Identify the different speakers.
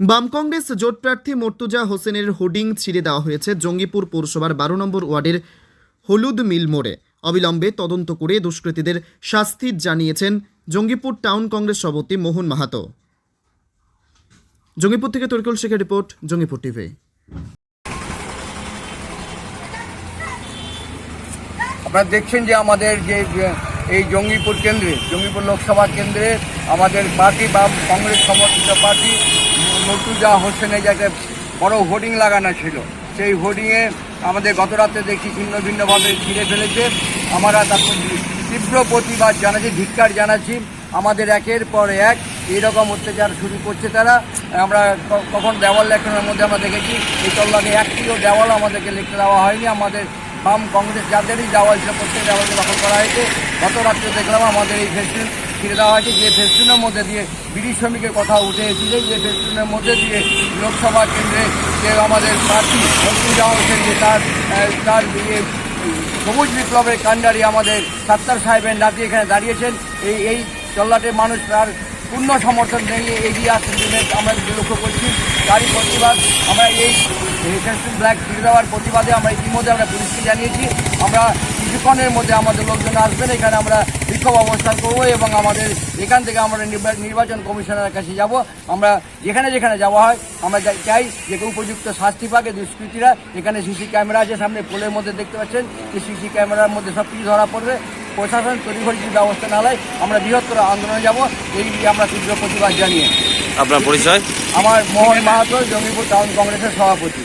Speaker 1: বাম কংগ্রেস জোট প্রার্থী মর্তুজা হোসেনের হোর্ডিং ছিঁড়ে দেওয়া হয়েছে জঙ্গিপুর পৌরসভার বারো নম্বর ওয়ার্ডের হলুদ মিল মোড়ে। অবিলম্বে তদন্ত করে দুষ্কৃতীদের শাস্তি জানিয়েছেন জঙ্গিপুর টাউন কংগ্রেস সভাপতি মোহন মাহাতো। জঙ্গিপুর থেকে তরিকুল শেখের রিপোর্ট, জঙ্গিপুর টিভি।
Speaker 2: আপনারা দেখছেন যে আমাদের যে এই জঙ্গিপুর কেন্দ্রে, জঙ্গিপুর লোকসভা কেন্দ্রে আমাদের পার্টি বা কংগ্রেস সমর্থিত পার্টি মর্তুজা হোসেনের যে একটা বড় হোর্ডিং লাগানো ছিল। সেই হোর্ডিংয়ে আমাদের গত রাতে দেখি ভিন্ন ভিন্নভাবে ঘিরে ফেলেছে। আমরা তারপর তীব্র প্রতিবাদ জানাচ্ছি, ধিক্কার জানাচ্ছি। আমাদের একের পর এক এইরকম অত্যাচার শুরু করছে তারা। আমরা কখন দেওয়াল লেখানোর মধ্যে আমরা দেখেছি, এই তল্লাকে একটিও দেওয়াল আমাদেরকে লিখতে দেওয়া হয়নি। আমাদের বাম কংগ্রেস যাদেরই দেওয়াল ছিল, প্রত্যেক দেওয়ালকে দখল করা হয়েছে। গত রাত্রে দেখলাম আমাদের এই ফেস্টুন ছিঁড়ে দেওয়া হয়েছে, যে ফেস্টুনের মধ্যে দিয়ে বিড়ি শ্রমিকের কথা উঠে এসেছে, যে ফেস্টুনের মধ্যে দিয়ে লোকসভা কেন্দ্রে যে আমাদের প্রার্থী মন্ত্রী হোসেন যে তার তার ইয়ে সবুজ বিপ্লবের কাণ্ডারি আমাদের সাত্তার সাহেবের নাতি এখানে দাঁড়িয়েছেন। এই এই তল্লাটে মানুষ তার পূর্ণ সমর্থন নিয়ে এগিয়ে আসছেন আমরা লক্ষ্য করছি। তারই প্রতিবাদ আমরা এই ফেস্টুন ব্ল্যাক ফিরে দেওয়ার প্রতিবাদে আমরা ইতিমধ্যে আমরা পুলিশকে জানিয়েছি। আমরা কিছুক্ষণের মধ্যে আমাদের লোকজন আসবেন এখানে আমরা বিক্ষোভ অবস্থান করব এবং আমাদের এখান থেকে আমরা নির্বা- নির্বাচন কমিশনারের কাছে যাব। আমরা যেখানে যেখানে যাওয়া হয় আমরা চাই- যে উপযুক্ত শাস্তি পাকে দুষ্কৃতীরা এখানে সিসি ক্যামেরা আছে সামনে পোলের মধ্যে দেখতে পাচ্ছেন যে সিসি ক্যামেরার মধ্যে সব কিছু ধরা পড়বে। প্রশাসন তড়িঘড়ি ব্যবস্থা না নেয় আমরা বৃহত্তর আন্দোলনে যাব এই নিয়ে আমরা তীব্র প্রতিবাদ জানিয়ে।
Speaker 3: আপনার পরিচয়?
Speaker 2: আমার মোহন মাহাতো জঙ্গিপুর টাউন কংগ্রেসের সভাপতি।